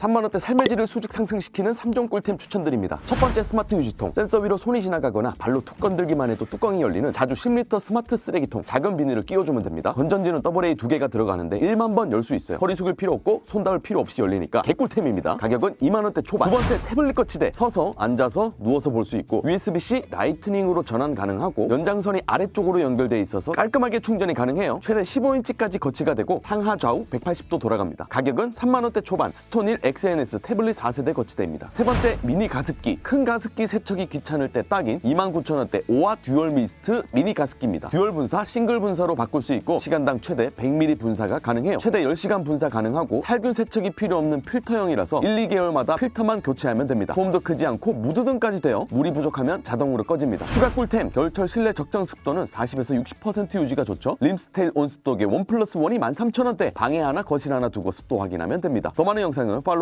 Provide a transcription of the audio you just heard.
3만원대 삶의 질을 수직 상승시키는 3종 꿀템 추천드립니다. 첫 번째 스마트 휴지통. 센서 위로 손이 지나가거나 발로 툭 건들기만 해도 뚜껑이 열리는 자주 10리터 스마트 쓰레기통. 작은 비닐을 끼워주면 됩니다. 건전지는 AA 두 개가 들어가는데 1만 번 열 수 있어요. 허리 숙일 필요 없고 손 닿을 필요 없이 열리니까 개꿀템입니다. 가격은 2만원대 초반. 두 번째 태블릿 거치대. 서서 앉아서 누워서 볼 수 있고 USB-C 라이트닝으로 전환 가능하고 연장선이 아래쪽으로 연결돼 있어서 깔끔하게 충전이 가능해요. 최대 15인치까지 거치가 되고 상하 좌우 180도 돌아갑니다. 가격은 3만원대 초반. 스톤힐 XNS 태블릿 4세대 거치대입니다. 세 번째 미니 가습기. 큰 가습기 세척이 귀찮을 때 딱인 29,000원대 오아 듀얼 미스트 미니 가습기입니다. 듀얼 분사, 싱글 분사로 바꿀 수 있고 시간당 최대 100ml 분사가 가능해요. 최대 10시간 분사 가능하고 살균 세척이 필요 없는 필터형이라서 1, 2개월마다 필터만 교체하면 됩니다. 폼도 크지 않고 무드등까지 돼요. 물이 부족하면 자동으로 꺼집니다. 추가 꿀템 겨울철 실내 적정 습도는 40에서 60% 유지가 좋죠. 림스테일 온습도계 원 플러스 원이 13,000원대 방에 하나 거실 하나 두고 습도 확인하면 됩니다. 더 많은 영상은 팔로우